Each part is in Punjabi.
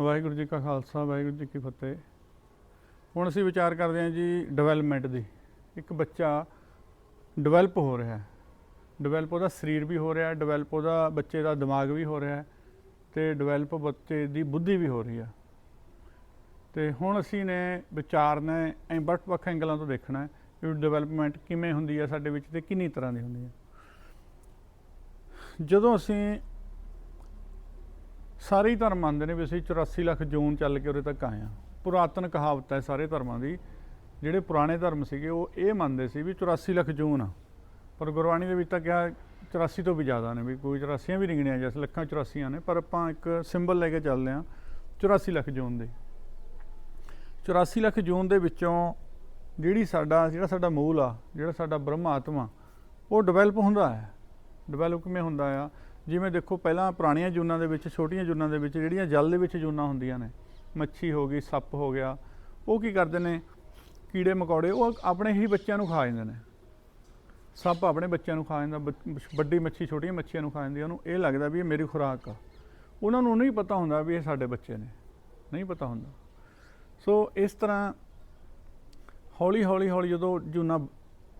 ਵਾਹਿਗੁਰੂ ਜੀ ਕਾ ਖਾਲਸਾ, ਵਾਹਿਗੁਰੂ ਜੀ ਕੀ ਫਤਿਹ। ਹੁਣ ਅਸੀਂ ਵਿਚਾਰ ਕਰਦੇ ਹਾਂ ਜੀ ਡਿਵੈਲਪਮੈਂਟ ਦੀ। ਇੱਕ ਬੱਚਾ ਡਿਵੈਲਪ ਹੋ ਰਿਹਾ ਹੈ। ਡਿਵੈਲਪ ਉਹਦਾ ਸਰੀਰ ਵੀ ਹੋ ਰਿਹਾ ਹੈ ਡਿਵੈਲਪ ਉਹਦਾ ਬੱਚੇ ਦਾ ਦਿਮਾਗ ਵੀ ਹੋ ਰਿਹਾ ਹੈ ਤੇ ਡਿਵੈਲਪ ਬੱਚੇ ਦੀ ਬੁੱਧੀ ਵੀ ਹੋ ਰਹੀ ਹੈ। ਤੇ ਹੁਣ ਅਸੀਂ ਨੇ ਵਿਚਾਰ ਨੇ ਐਂ ਵੱਖ ਵੱਖ ਐਂਗਲਾਂ ਤੋਂ ਦੇਖਣਾ ਹੈ ਕਿ ਡਿਵੈਲਪਮੈਂਟ ਕਿਵੇਂ ਹੁੰਦੀ ਹੈ ਸਾਡੇ ਵਿੱਚ ਤੇ ਕਿੰਨੀ ਤਰ੍ਹਾਂ ਦੀ ਹੁੰਦੀ ਹੈ। ਜਦੋਂ ਅਸੀਂ ਸਾਰੇ ਹੀ ਧਰਮ ਮੰਨਦੇ ਨੇ ਵੀ ਅਸੀਂ 84 ਲੱਖ ਜੂਨ ਚੱਲ ਕੇ ਉਰੇ ਤੱਕ ਆਏ ਹਾਂ। ਪੁਰਾਤਨ ਕਹਾਵਤ ਹੈ ਸਾਰੇ ਧਰਮਾਂ ਦੀ। ਜਿਹੜੇ ਪੁਰਾਣੇ ਧਰਮ ਸੀਗੇ, ਉਹ ਇਹ ਮੰਨਦੇ ਸੀ ਵੀ 84 ਲੱਖ ਜੂਨ ਆ। ਪਰ ਗੁਰਬਾਣੀ ਦੇ ਵਿੱਚ ਤਾਂ ਕਿਹਾ 84 ਤੋਂ ਵੀ ਜ਼ਿਆਦਾ ਨੇ ਵੀ ਕੋਈ 84 ਵੀ ਨਹੀਂ ਗਿਣਿਆ ਜਿਸ ਲੱਖਾਂ 84 ਨੇ। ਪਰ ਆਪਾਂ ਇੱਕ ਸਿੰਬਲ ਲੈ ਕੇ ਚੱਲਦੇ ਹਾਂ 84 ਲੱਖ ਜੂਨ ਦੇ। 84 ਲੱਖ ਜੂਨ ਦੇ ਵਿੱਚੋਂ ਜਿਹੜੀ ਸਾਡਾ, ਜਿਹੜਾ ਸਾਡਾ ਮੂਲ ਆ, ਜਿਹੜਾ ਸਾਡਾ ਬ੍ਰਹਮ ਆਤਮਾ, ਉਹ ਡਿਵੈਲਪ ਹੁੰਦਾ ਹੈ। ਡਿਵੈਲਪ ਕਿਵੇਂ ਹੁੰਦਾ ਆ? ਜਿਵੇਂ ਦੇਖੋ ਪਹਿਲਾਂ ਪੁਰਾਣੀਆਂ ਜੂਨਾਂ ਦੇ ਵਿੱਚ, ਛੋਟੀਆਂ ਜੂਨਾਂ ਦੇ ਵਿੱਚ ਜਿਹੜੀਆਂ ਜਲ ਦੇ ਵਿੱਚ ਜੂਨਾਂ ਹੁੰਦੀਆਂ ਨੇ, ਮੱਛੀ ਹੋ ਗਈ, ਸੱਪ ਹੋ ਗਿਆ, ਉਹ ਕੀ ਕਰਦੇ ਨੇ, ਕੀੜੇ ਮਕੌੜੇ, ਉਹ ਆਪਣੇ ਹੀ ਬੱਚਿਆਂ ਨੂੰ ਖਾ ਜਾਂਦੇ ਨੇ। ਸੱਪ ਆਪਣੇ ਬੱਚਿਆਂ ਨੂੰ ਖਾ ਜਾਂਦਾ, ਬੱਚ- ਵੱਡੀ ਮੱਛੀ, ਛੋਟੀਆਂ ਮੱਛੀਆਂ ਨੂੰ ਖਾ ਜਾਂਦੀ ਉਹਨੂੰ ਇਹ ਲੱਗਦਾ ਵੀ ਇਹ ਮੇਰੀ ਖੁਰਾਕ ਆ। ਉਹਨਾਂ ਨੂੰ ਨਹੀਂ ਪਤਾ ਹੁੰਦਾ ਵੀ ਇਹ ਸਾਡੇ ਬੱਚੇ ਨੇ, ਨਹੀਂ ਪਤਾ ਹੁੰਦਾ। ਸੋ ਇਸ ਤਰ੍ਹਾਂ ਹੌਲੀ ਹੌਲੀ ਹੌਲੀ ਜਦੋਂ ਜੂਨਾ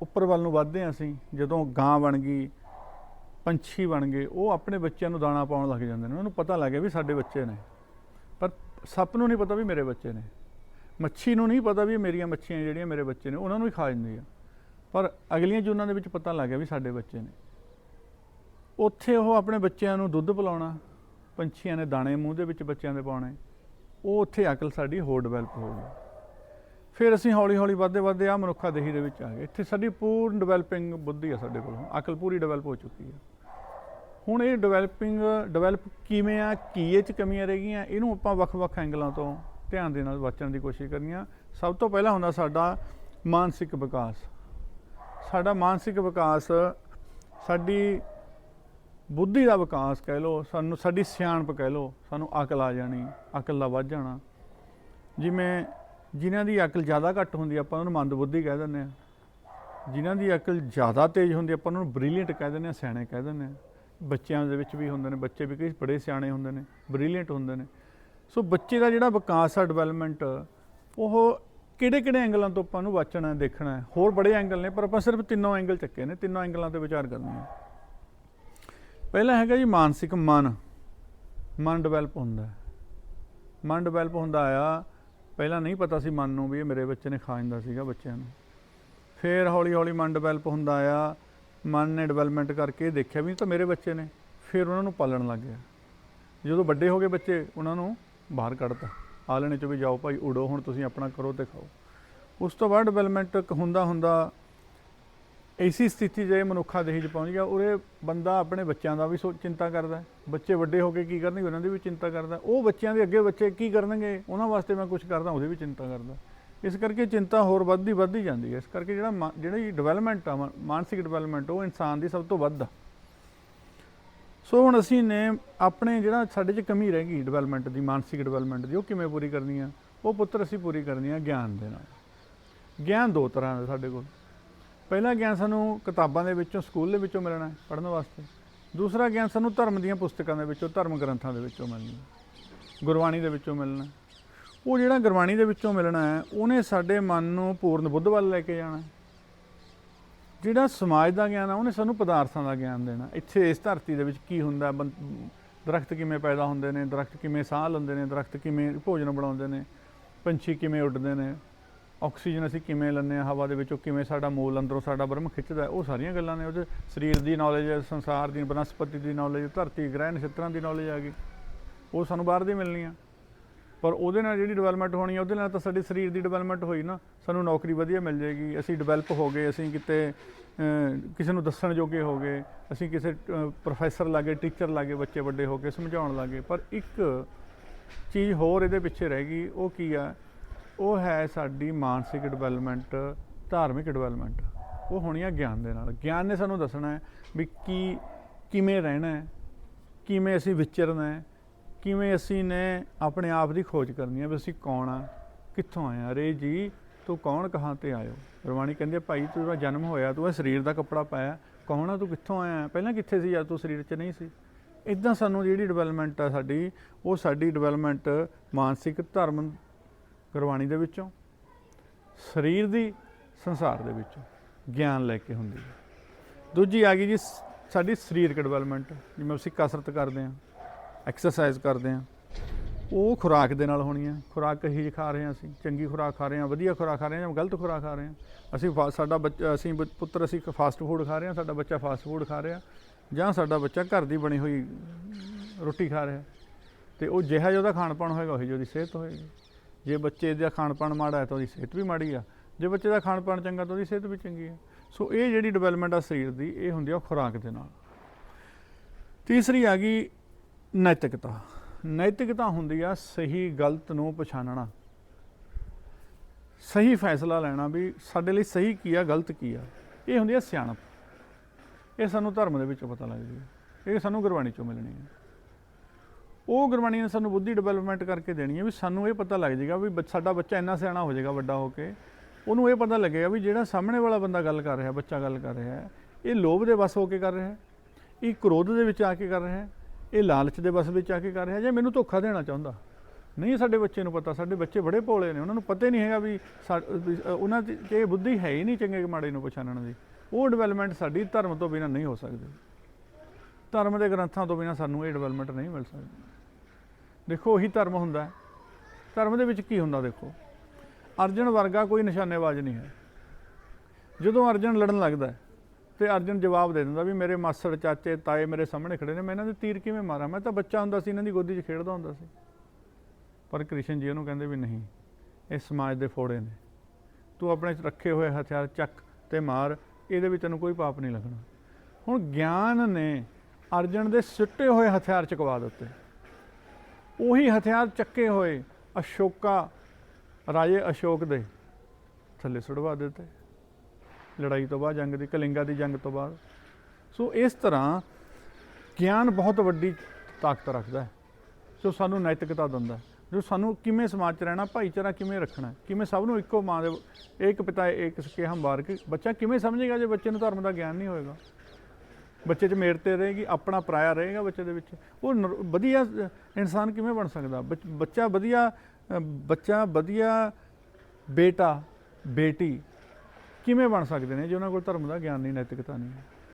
ਉੱਪਰ ਵੱਲ ਨੂੰ ਵੱਧਦੇ ਹਾਂ ਅਸੀਂ, ਜਦੋਂ ਗਾਂ ਬਣ ਗਈ ਪੰਛੀ ਬਣ ਗਏ, ਉਹ ਆਪਣੇ ਬੱਚਿਆਂ ਨੂੰ ਦਾਣਾ ਪਾਉਣ ਲੱਗ ਜਾਂਦੇ ਨੇ। ਉਹਨਾਂ ਨੂੰ ਪਤਾ ਲੱਗ ਗਿਆ ਵੀ ਸਾਡੇ ਬੱਚੇ ਨੇ। ਪਰ ਸੱਪ ਨੂੰ ਨਹੀਂ ਪਤਾ ਵੀ ਮੇਰੇ ਬੱਚੇ ਨੇ। ਮੱਛੀ ਨੂੰ ਨਹੀਂ ਪਤਾ ਵੀ ਮੇਰੀਆਂ ਮੱਛੀਆਂ ਜਿਹੜੀਆਂ ਮੇਰੇ ਬੱਚੇ ਨੇ, ਉਹਨਾਂ ਨੂੰ ਹੀ ਖਾ ਜਾਂਦੀ ਆ। ਪਰ ਅਗਲੀਆਂ ਜੂਨਾਂ ਦੇ ਵਿੱਚ ਪਤਾ ਲੱਗ ਗਿਆ ਵੀ ਸਾਡੇ ਬੱਚੇ ਨੇ। ਉੱਥੇ ਉਹ ਆਪਣੇ ਬੱਚਿਆਂ ਨੂੰ ਦੁੱਧ ਪਿਲਾਉਣਾ, ਪੰਛੀਆਂ ਨੇ ਦਾਣੇ ਮੂੰਹ ਦੇ ਵਿੱਚ ਬੱਚਿਆਂ ਦੇ ਪਾਉਣੇ, ਉਹ ਉੱਥੇ ਅਕਲ ਸਾਡੀ ਹੋਰ ਡਿਵੈਲਪ ਹੋ ਗਈ। ਫਿਰ ਅਸੀਂ ਹੌਲੀ ਹੌਲੀ ਵੱਧਦੇ ਵੱਧਦੇ ਆ ਮਨੁੱਖਾ ਦੇਹੀ ਦੇ ਵਿੱਚ ਆ ਗਏ। ਇੱਥੇ ਸਾਡੀ ਪੂਰਨ ਡਿਵੈਲਪਿੰਗ ਬੁੱਧੀ ਆ ਸਾਡੇ ਕੋਲ। ਅਕਲ ਪੂਰੀ ਡਿਵੈਲਪ ਹੋ ਚੁੱਕੀ ਆ। ਹੁਣ ਇਹ ਡਿਵੈਲਪਿੰਗ ਡਿਵੈਲਪ ਕਿਵੇਂ ਆ, ਕੀ ਇਹ ਚ ਕਮੀਆਂ ਰਹਿ ਗਈਆਂ, ਇਹਨੂੰ ਆਪਾਂ ਵੱਖ-ਵੱਖ ਐਂਗਲਾਂ ਤੋਂ ਧਿਆਨ ਦੇ ਨਾਲ ਵਾਚਣ ਦੀ ਕੋਸ਼ਿਸ਼ ਕਰਨੀ ਆ। ਸਭ ਤੋਂ ਪਹਿਲਾਂ ਹੁੰਦਾ ਸਾਡਾ ਮਾਨਸਿਕ ਵਿਕਾਸ। ਸਾਡਾ ਮਾਨਸਿਕ ਵਿਕਾਸ, ਸਾਡੀ ਬੁੱਧੀ ਦਾ ਵਿਕਾਸ ਕਹਿ ਲਓ, ਸਾਨੂੰ, ਸਾਡੀ ਸਿਆਣਪ ਕਹਿ ਲਓ, ਸਾਨੂੰ ਅਕਲ ਆ ਜਾਣੀ, ਅਕਲ ਦਾ ਵੱਧ ਜਾਣਾ। ਜਿਵੇਂ ਜਿਨ੍ਹਾਂ ਦੀ ਅਕਲ ਜ਼ਿਆਦਾ ਘੱਟ ਹੁੰਦੀ ਆਪਾਂ ਉਹਨਾਂ ਨੂੰ ਮੰਦ ਬੁੱਧੀ ਕਹਿ ਦਿੰਦੇ ਆ। ਜਿਨ੍ਹਾਂ ਦੀ ਅਕਲ ਜ਼ਿਆਦਾ ਤੇਜ਼ ਹੁੰਦੀ ਆਪਾਂ ਉਹਨਾਂ ਨੂੰ ਬ੍ਰਿਲੀਅੰਟ ਕਹਿ ਦਿੰਦੇ ਆ, ਸਿਆਣੇ ਕਹਿ ਦਿੰਦੇ ਆ। ਬੱਚਿਆਂ ਦੇ ਵਿੱਚ ਵੀ ਹੁੰਦੇ ਨੇ, ਬੱਚੇ ਵੀ ਕਈ ਬੜੇ ਸਿਆਣੇ ਹੁੰਦੇ ਨੇ ਬ੍ਰਿਲੀਅੰਟ ਹੁੰਦੇ ਨੇ। ਸੋ ਬੱਚੇ ਦਾ ਜਿਹੜਾ ਵਿਕਾਸ ਆ ਡਿਵੈਲਪਮੈਂਟ ਉਹ ਕਿਹੜੇ ਕਿਹੜੇ ਐਂਗਲਾਂ ਤੋਂ ਆਪਾਂ ਨੂੰ ਵਾਚਣਾ ਦੇਖਣਾ ਹੈ? ਹੋਰ ਬੜੇ ਐਂਗਲ ਨੇ, ਪਰ ਆਪਾਂ ਸਿਰਫ ਤਿੰਨੋਂ ਐਂਗਲ ਚੱਕੇ ਨੇ, ਤਿੰਨੋਂ ਐਂਗਲਾਂ ਤੇ ਵਿਚਾਰ ਕਰਨੀ ਹੈ ਪਹਿਲਾ ਹੈਗਾ ਜੀ ਮਾਨਸਿਕ ਮਨ। ਮਨ ਡਿਵੈਲਪ ਹੁੰਦਾ ਮਨ ਡਿਵੈਲਪ ਹੁੰਦਾ ਆ, ਪਹਿਲਾਂ ਨਹੀਂ ਪਤਾ ਸੀ ਮਨ ਨੂੰ ਵੀ ਇਹ ਮੇਰੇ ਬੱਚੇ ਨੇ ਖਾ ਜਾਂਦਾ ਸੀਗਾ ਬੱਚਿਆਂ ਨੂੰ। ਫਿਰ ਹੌਲੀ ਹੌਲੀ ਮਨ ਡਿਵੈਲਪ ਹੁੰਦਾ ਆ ਮਨ ਨੇ ਡਿਵੈਲਪਮੈਂਟ ਕਰਕੇ ਦੇਖਿਆ ਵੀ ਇਹ ਤਾਂ ਮੇਰੇ ਬੱਚੇ ਨੇ, ਫਿਰ ਉਹਨਾਂ ਨੂੰ ਪਾਲਣ ਲੱਗ ਗਿਆ। ਜਦੋਂ ਵੱਡੇ ਹੋ ਗਏ ਬੱਚੇ, ਉਹਨਾਂ ਨੂੰ ਬਾਹਰ ਕੱਢਤਾ। ਆਲਣੇ 'ਚ ਵੀ ਜਾਓ ਭਾਈ, ਉਡੋ, ਹੁਣ ਤੁਸੀਂ ਆਪਣਾ ਕਰੋ ਤੇ ਖਾਓ। ਉਸ ਤੋਂ ਬਾਅਦ ਡਿਵੈਲਪਮੈਂਟ ਹੁੰਦਾ ਹੁੰਦਾ ਐਸੀ ਸਥਿਤੀ ਜੇ ਮਨੁੱਖਾ ਦੇਹੀ 'ਚ ਪਹੁੰਚ ਗਿਆ। ਉਰੇ ਬੰਦਾ ਆਪਣੇ ਬੱਚਿਆਂ ਦਾ ਵੀ ਸੋਚ ਚਿੰਤਾ ਕਰਦਾ। ਬੱਚੇ ਵੱਡੇ ਹੋ ਕੇ ਕੀ ਕਰਨਗੇ, ਉਹਨਾਂ ਦੀ ਵੀ ਚਿੰਤਾ ਕਰਦਾ। ਉਹ ਬੱਚਿਆਂ ਦੇ ਅੱਗੇ ਬੱਚੇ ਕੀ ਕਰਨਗੇ, ਉਹਨਾਂ ਵਾਸਤੇ ਮੈਂ ਕੁਝ ਕਰਦਾ, ਉਹਦੀ ਵੀ ਚਿੰਤਾ ਕਰਦਾ। ਇਸ ਕਰਕੇ ਚਿੰਤਾ ਹੋਰ ਵੱਧਦੀ ਵੱਧਦੀ ਜਾਂਦੀ ਹੈ। ਇਸ ਕਰਕੇ ਜਿਹੜਾ ਮਾ- ਜਿਹੜੀ ਡਿਵੈਲਪਮੈਂਟ ਆ, ਮਾ- ਮਾਨਸਿਕ ਡਿਵੈਲਪਮੈਂਟ ਉਹ ਇਨਸਾਨ ਦੀ ਸਭ ਤੋਂ ਵੱਧ ਆ। ਸੋ ਹੁਣ ਅਸੀਂ ਨੇ ਆਪਣੇ ਜਿਹੜਾ ਸਾਡੇ 'ਚ ਕਮੀ ਰਹਿ ਗਈ ਡਿਵੈਲਪਮੈਂਟ ਦੀ, ਮਾਨਸਿਕ ਡਿਵੈਲਪਮੈਂਟ ਦੀ, ਉਹ ਕਿਵੇਂ ਪੂਰੀ ਕਰਨੀ ਆ? ਉਹ ਪੁੱਤਰ ਅਸੀਂ ਪੂਰੀ ਕਰਨੀ ਆ ਗਿਆਨ ਦੇ ਨਾਲ। ਗਿਆਨ ਦੋ ਤਰ੍ਹਾਂ ਦਾ ਸਾਡੇ ਕੋਲ। ਪਹਿਲਾ ਗਿਆਨ ਸਾਨੂੰ ਕਿਤਾਬਾਂ ਦੇ ਵਿੱਚੋਂ ਸਕੂਲ ਦੇ ਵਿੱਚੋਂ ਮਿਲਣਾ ਹੈ ਪੜ੍ਹਨ ਵਾਸਤੇ। ਦੂਸਰਾ ਗਿਆਨ ਸਾਨੂੰ ਧਰਮ ਦੀਆਂ ਪੁਸਤਕਾਂ ਦੇ ਵਿੱਚੋਂ, ਧਰਮ ਗ੍ਰੰਥਾਂ ਦੇ ਵਿੱਚੋਂ ਮਿਲਣਾ ਗੁਰਬਾਣੀ ਦੇ ਵਿੱਚੋਂ ਮਿਲਣਾ ਉਹ ਜਿਹੜਾ ਗੁਰਬਾਣੀ ਦੇ ਵਿੱਚੋਂ ਮਿਲਣਾ ਹੈ, ਉਹਨੇ ਸਾਡੇ ਮਨ ਨੂੰ ਪੂਰਨ ਬੁੱਧ ਵੱਲ ਲੈ ਕੇ ਜਾਣਾ ਜਿਹੜਾ ਸਮਾਜ ਦਾ ਗਿਆਨ ਆ, ਉਹਨੇ ਸਾਨੂੰ ਪਦਾਰਥਾਂ ਦਾ ਗਿਆਨ ਦੇਣਾ ਇੱਥੇ ਇਸ ਧਰਤੀ ਦੇ ਵਿੱਚ ਕੀ ਹੁੰਦਾ ਬੰ- ਦਰਖਤ ਕਿਵੇਂ ਪੈਦਾ ਹੁੰਦੇ ਨੇ? ਦਰਖਤ ਕਿਵੇਂ ਸਾਹ ਲੈਂਦੇ ਨੇ? ਦਰਖਤ ਕਿਵੇਂ ਭੋਜਨ ਬਣਾਉਂਦੇ ਨੇ? ਪੰਛੀ ਕਿਵੇਂ ਉੱਡਦੇ ਨੇ? ਆਕਸੀਜਨ ਅਸੀਂ ਕਿਵੇਂ ਲੈਂਦੇ ਹਾਂ? ਹਵਾ ਦੇ ਵਿੱਚੋਂ ਕਿਵੇਂ ਸਾਡਾ ਮੂਲ ਅੰਦਰੋਂ ਸਾਡਾ ਬ੍ਰਹਮ ਖਿੱਚਦਾ ਉਹ ਸਾਰੀਆਂ ਗੱਲਾਂ ਨੇ। ਉਹਦੇ ਸਰੀਰ ਦੀ ਨੌਲੇਜ ਸੰਸਾਰ ਦੀ, ਬਨਸਪਤੀ ਦੀ ਨੌਲੇਜ ਧਰਤੀ ਗ੍ਰਹਿ ਨਛੱਤਰਾਂ ਦੀ ਨੌਲੇਜ ਆ ਗਈ। ਉਹ ਸਾਨੂੰ ਬਾਹਰ ਦੀ ਮਿਲਣੀ ਆ ਪਰ ਉਹਦੇ ਨਾਲ ਜਿਹੜੀ ਡਿਵੈਲਪਮੈਂਟ ਹੋਣੀ ਆ, ਉਹਦੇ ਨਾਲ ਤਾਂ ਸਾਡੇ ਸਰੀਰ ਦੀ ਡਿਵੈਲਪਮੈਂਟ ਹੋਈ ਨਾ, ਸਾਨੂੰ ਨੌਕਰੀ ਵਧੀਆ ਮਿਲ ਜਾਏਗੀ। ਅਸੀਂ ਡਿਵੈਲਪ ਹੋ ਗਏ, ਅਸੀਂ ਕਿਤੇ ਕਿਸੇ ਨੂੰ ਦੱਸਣ ਜੋਗੇ ਹੋ ਗਏ, ਅਸੀਂ ਕਿਸੇ ਪ੍ਰੋਫੈਸਰ ਲਾਗੇ ਟੀਚਰ ਲਾਗੇ, ਬੱਚੇ ਵੱਡੇ ਹੋ ਕੇ ਸਮਝਾਉਣ ਲੱਗੇ। ਪਰ ਇੱਕ ਚੀਜ਼ ਹੋਰ ਇਹਦੇ ਪਿੱਛੇ ਰਹਿ ਗਈ, ਉਹ ਕੀ ਆ? ਉਹ ਹੈ ਸਾਡੀ ਮਾਨਸਿਕ ਡਿਵੈਲਪਮੈਂਟ ਧਾਰਮਿਕ ਡਿਵੈਲਪਮੈਂਟ ਉਹ ਹੋਣੀ ਆ ਗਿਆਨ ਦੇ ਨਾਲ। ਗਿਆਨ ਨੇ ਸਾਨੂੰ ਦੱਸਣਾ ਹੈ ਵੀ ਕੀ, ਕਿਵੇਂ ਰਹਿਣਾ ਹੈ, ਕਿਵੇਂ ਅਸੀਂ ਵਿਚਰਨਾ ਹੈ। ਕਿਵੇਂ ਅਸੀਂ ਨੇ ਆਪਣੇ ਆਪ ਦੀ ਖੋਜ ਕਰਨੀ ਹੈ ਵੀ ਅਸੀਂ ਕੌਣ ਆ ਕਿੱਥੋਂ ਆਏ ਆ ਰੇ ਜੀ ਤੂੰ ਕੌਣ ਕਹਾਂ ਤੇ ਆਇਓ? ਗੁਰਬਾਣੀ ਕਹਿੰਦੇ ਹੈ, ਭਾਈ ਤੇਰਾ ਜਨਮ ਹੋਇਆ ਤੂੰ ਇਹ ਸਰੀਰ ਦਾ ਕੱਪੜਾ ਪਾਇਆ। ਕੌਣ ਆ ਤੂੰ ਕਿੱਥੋਂ ਆਇਆ? ਪਹਿਲਾਂ ਕਿੱਥੇ ਸੀ ਜਦ ਤੂੰ ਸਰੀਰ 'ਚ ਨਹੀਂ ਸੀ? ਇਦਾਂ ਸਾਨੂੰ ਜਿਹੜੀ ਡਿਵੈਲਪਮੈਂਟ ਆ ਸਾਡੀ ਉਹ ਸਾਡੀ ਡਿਵੈਲਪਮੈਂਟ ਮਾਨਸਿਕ ਧਰਮ ਗੁਰਬਾਣੀ ਦੇ ਵਿੱਚੋਂ ਸਰੀਰ ਦੀ ਸੰਸਾਰ ਦੇ ਵਿੱਚੋਂ ਗਿਆਨ ਲੈ ਕੇ ਹੁੰਦੀ ਹੈ। ਦੂਜੀ ਆ ਗਈ ਜੀ ਸਾਡੀ ਸਰੀਰਕ ਡਿਵੈਲਪਮੈਂਟ ਜਿਵੇਂ ਅਸੀਂ ਕਸਰਤ ਕਰਦੇ ਹਾਂ। ਐਕਸਰਸਾਈਜ਼ ਕਰਦੇ ਹਾਂ। ਉਹ ਖੁਰਾਕ ਦੇ ਨਾਲ ਹੋਣੀ ਹੈ ਖੁਰਾਕ ਹੀ ਖਾ ਰਹੇ ਹਾਂ ਅਸੀਂ। ਚੰਗੀ ਖੁਰਾਕ ਖਾ ਰਹੇ ਹਾਂ, ਵਧੀਆ ਖੁਰਾਕ ਖਾ ਰਹੇ ਹਾਂ ਜਾਂ ਗਲਤ ਖੁਰਾਕ ਖਾ ਰਹੇ ਹਾਂ। ਅਸੀਂ ਫਾ- ਸਾਡਾ ਬੱਚਾ, ਅਸੀਂ ਬ- ਪੁੱਤਰ ਅਸੀਂ ਫਾਸਟ ਫੂਡ ਖਾ ਰਹੇ ਹਾਂ, ਸਾਡਾ ਬੱਚਾ ਫਾਸਟ ਫੂਡ ਖਾ ਰਿਹਾ। ਜਾਂ ਸਾਡਾ ਬੱਚਾ ਘਰ ਦੀ ਬਣੀ ਹੋਈ ਰੋਟੀ ਖਾ ਰਿਹਾ। ਤੇ ਉਹ ਜਿਹੜਾ ਜਿਹਾ ਉਹਦਾ ਖਾਣ ਪਾਣ ਹੋਏਗਾ, ਉਹੀ ਜਿਹੀ ਉਹਦੀ ਸਿਹਤ ਹੋਏਗੀ। ਜੇ ਬੱਚੇ ਦਾ ਖਾਣ ਪਾਣ ਮਾੜਾ ਹੈ ਤਾਂ ਉਹਦੀ ਸਿਹਤ ਵੀ ਮਾੜੀ ਆ। ਜੇ ਬੱਚੇ ਦਾ ਖਾਣ ਪਾਣ ਚੰਗਾ ਤਾਂ ਉਹਦੀ ਸਿਹਤ ਵੀ ਚੰਗੀ ਆ। ਸੋ ਇਹ ਜਿਹੜੀ ਡਿਵੈਲਪਮੈਂਟ ਆ ਸਰੀਰ ਦੀ, ਇਹ ਹੁੰਦੀ ਆ ਖੁਰਾਕ ਦੇ ਨਾਲ। ਤੀਸਰੀ ਆ ਗਈ ਨੈਤਿਕਤਾ। ਨੈਤਿਕਤਾ ਹੁੰਦੀ ਆ ਸਹੀ ਗਲਤ ਨੂੰ ਪਛਾਣਨਾ ਸਹੀ ਫੈਸਲਾ ਲੈਣਾ ਵੀ ਸਾਡੇ ਲਈ ਸਹੀ ਕੀ ਆ, ਗਲਤ ਕੀ ਆ। ਇਹ ਹੁੰਦੀ ਆ ਸਿਆਣਪ। ਇਹ ਸਾਨੂੰ ਧਰਮ ਦੇ ਵਿੱਚੋਂ ਪਤਾ ਲੱਗਦੀ ਹੈ ਇਹ ਸਾਨੂੰ ਗੁਰਬਾਣੀ ਚੋਂ ਮਿਲਣੀ ਹੈ ਉਹ ਗੁਰਬਾਣੀ ਨੇ ਸਾਨੂੰ ਬੁੱਧੀ ਡਿਵੈਲਪਮੈਂਟ ਕਰਕੇ ਦੇਣੀ ਹੈ ਵੀ ਸਾਨੂੰ ਇਹ ਪਤਾ ਲੱਗ ਜਾਏਗਾ ਵੀ ਬੱਚ- ਸਾਡਾ ਬੱਚਾ ਇੰਨਾ ਸਿਆਣਾ ਹੋ ਜਾਏਗਾ ਵੱਡਾ ਹੋ ਕੇ। ਉਹਨੂੰ ਇਹ ਪਤਾ ਲੱਗੇਗਾ ਵੀ ਜਿਹੜਾ ਸਾਹਮਣੇ ਵਾਲਾ ਬੰਦਾ ਗੱਲ ਕਰ ਰਿਹਾ, ਬੱਚਾ ਗੱਲ ਕਰ ਰਿਹਾ, ਇਹ ਲੋਭ ਦੇ ਵਸ ਹੋ ਕੇ ਕਰ ਰਿਹਾ, ਇਹ ਕ੍ਰੋਧ ਦੇ ਵਿੱਚ ਆ ਕੇ ਕਰ ਰਿਹਾ ਇਹ ਲਾਲਚ ਦੇ ਵਸ ਵਿੱਚ ਆ ਕੇ ਕਰ ਰਿਹਾ ਜਾਂ ਮੈਨੂੰ ਧੋਖਾ ਦੇਣਾ ਚਾਹੁੰਦਾ? ਨਹੀਂ, ਸਾਡੇ ਬੱਚੇ ਨੂੰ ਪਤਾ, ਸਾਡੇ ਬੱਚੇ ਬੜੇ ਭੋਲੇ ਨੇ, ਉਹਨਾਂ ਨੂੰ ਪਤਾ ਹੀ ਨਹੀਂ ਹੈਗਾ ਵੀ ਸਾ- ਉਹਨਾਂ 'ਚ ਇਹ ਬੁੱਧੀ ਹੈ ਹੀ ਨਹੀਂ ਚੰਗੇ ਮਾੜੇ ਨੂੰ ਪਛਾਣਨ ਦੀ। ਉਹ ਡਿਵੈਲਪਮੈਂਟ ਸਾਡੀ ਧਰਮ ਤੋਂ ਬਿਨਾਂ ਨਹੀਂ ਹੋ ਸਕਦੀ। ਧਰਮ ਦੇ ਗ੍ਰੰਥਾਂ ਤੋਂ ਬਿਨਾਂ ਸਾਨੂੰ ਇਹ ਡਿਵੈਲਪਮੈਂਟ ਨਹੀਂ ਮਿਲ ਸਕਦੀ। ਦੇਖੋ, ਉਹੀ ਧਰਮ ਹੁੰਦਾ ਧਰਮ ਦੇ ਵਿੱਚ ਕੀ ਹੁੰਦਾ ਦੇਖੋ? ਅਰਜਨ ਵਰਗਾ ਕੋਈ ਨਿਸ਼ਾਨੇਬਾਜ਼ ਨਹੀਂ ਹੈ। ਜਦੋਂ ਅਰਜਨ ਲੜਨ ਲੱਗਦਾ ਹੈ ਤੇ ਅਰਜਨ ਜਵਾਬ ਦੇ ਦਿੰਦਾ ਵੀ ਮੇਰੇ ਮਾਸੜ, ਚਾਚੇ, ਤਾਏ ਮੇਰੇ ਸਾਹਮਣੇ ਖੜੇ ਨੇ, ਮੈਂ ਇਹਨਾਂ ਦੇ ਤੀਰ ਕਿਵੇਂ ਮਾਰਾਂ? ਮੈਂ ਤਾਂ ਬੱਚਾ ਹੁੰਦਾ ਸੀ, ਇਹਨਾਂ ਦੀ ਗੋਦੀ 'ਚ ਖੇਡਦਾ ਹੁੰਦਾ ਸੀ। ਪਰ ਕ੍ਰਿਸ਼ਨ ਜੀ ਉਹਨੂੰ ਕਹਿੰਦੇ ਵੀ ਨਹੀਂ, ਇਹ ਸਮਾਜ ਦੇ ਫੋੜੇ ਨੇ। ਤੂੰ ਆਪਣੇ 'ਚ ਰੱਖੇ ਹੋਏ ਹਥਿਆਰ ਚੱਕ ਤੇ ਮਾਰ, ਇਹਦੇ ਵਿੱਚ ਤੈਨੂੰ ਕੋਈ ਪਾਪ ਨਹੀਂ ਲੱਗਣਾ। ਹੁਣ ਗਿਆਨ ਨੇ ਅਰਜਨ ਦੇ ਸਿੱਟੇ ਹੋਏ ਹਥਿਆਰ ਚਕਵਾ ਦਿੱਤੇ। ਉਹੀ ਹਥਿਆਰ ਚੱਕੇ ਹੋਏ ਅਸ਼ੋਕਾ, ਰਾਜੇ ਅਸ਼ੋਕ ਦੇ ਥੱਲੇ ਸੁੜਵਾ ਦਿੱਤੇ। ਲੜਾਈ ਤੋਂ ਬਾਅਦ, ਜੰਗ ਦੀ, ਕਲਿੰਗਾ ਦੀ ਜੰਗ ਤੋਂ ਬਾਅਦ। ਸੋ ਇਸ ਤਰ੍ਹਾਂ ਗਿਆਨ ਬਹੁਤ ਵੱਡੀ ਤਾਕਤ ਰੱਖਦਾ ਹੈ ਸੋ ਸਾਨੂੰ ਨੈਤਿਕਤਾ ਦਿੰਦਾ ਹੈ। ਜੋ ਸਾਨੂੰ ਕਿਵੇਂ ਸਮਾਜ 'ਚ ਰਹਿਣਾ, ਭਾਈਚਾਰਾ ਕਿਵੇਂ ਰੱਖਣਾ ਕਿਵੇਂ ਸਭ ਨੂੰ ਇੱਕੋ ਮਾਂ ਦੇ, ਇੱਕ ਪਿਤਾ, ਇੱਕ ਸਕੇ ਹੰਬਾਰ ਕੇ, ਬੱਚਾ ਕਿਵੇਂ ਸਮਝੇਗਾ ਜੇ ਬੱਚੇ ਨੂੰ ਧਰਮ ਦਾ ਗਿਆਨ ਨਹੀਂ ਹੋਏਗਾ? ਬੱਚੇ 'ਚ ਮੇਰ 'ਤੇ ਰਹੇਗੀ, ਆਪਣਾ ਪਰਾਇਆ ਰਹੇਗਾ ਬੱਚੇ ਦੇ ਵਿੱਚ। ਉਹ ਨਰ- ਵਧੀਆ ਇਨਸਾਨ ਕਿਵੇਂ ਬਣ ਸਕਦਾ? ਬੱਚ- ਬੱਚਾ ਵਧੀਆ ਬੱਚਾ ਵਧੀਆ ਬੇਟਾ, ਬੇਟੀ ਕਿਵੇਂ ਬਣ ਸਕਦੇ ਨੇ ਜੇ ਉਹਨਾਂ ਕੋਲ ਧਰਮ ਦਾ ਗਿਆਨ ਨਹੀਂ ਨੈਤਿਕਤਾ ਨਹੀਂ ਹੈ?